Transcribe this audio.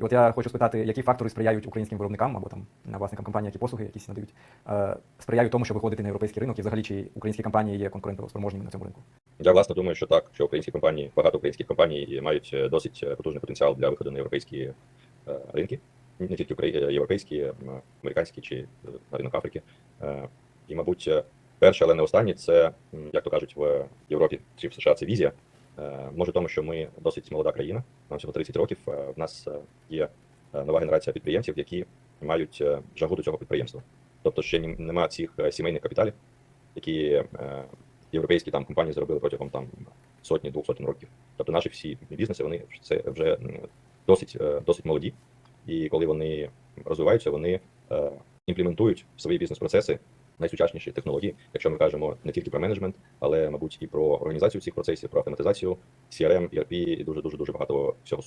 І от я хочу спитати, які фактори сприяють українським виробникам або там власникам компаній, які послуги якісь надають, е, сприяють тому, щоб виходити на європейський ринок, і взагалі чи українські компанії є конкурентоспроможними на цьому ринку? Я власне думаю, що так, що українські компанії, багато українських компаній мають е, досить е, потужний потенціал для виходу на європейські ринки, не тільки європейські, американські чи на ринок Африки. І, мабуть, перше, але не останнє, це, як то кажуть, в Європі чи в США це візія. Е, Може, тому що ми досить молода країна, нам всього 30 років. е, В нас е, є нова генерація підприємців, які мають жагу до цього підприємства. Тобто ще ні- нема цих сімейних капіталів, які європейські там компанії зробили протягом там сотні двох сотень років. Тобто наші всі бізнеси вони це вже досить досить молоді, і коли вони розвиваються, вони імплементують свої бізнес-процеси найсучасніші технології, якщо ми кажемо не тільки про менеджмент, але мабуть і про організацію цих процесів, про автоматизацію, CRM, ERP і дуже дуже дуже багато всього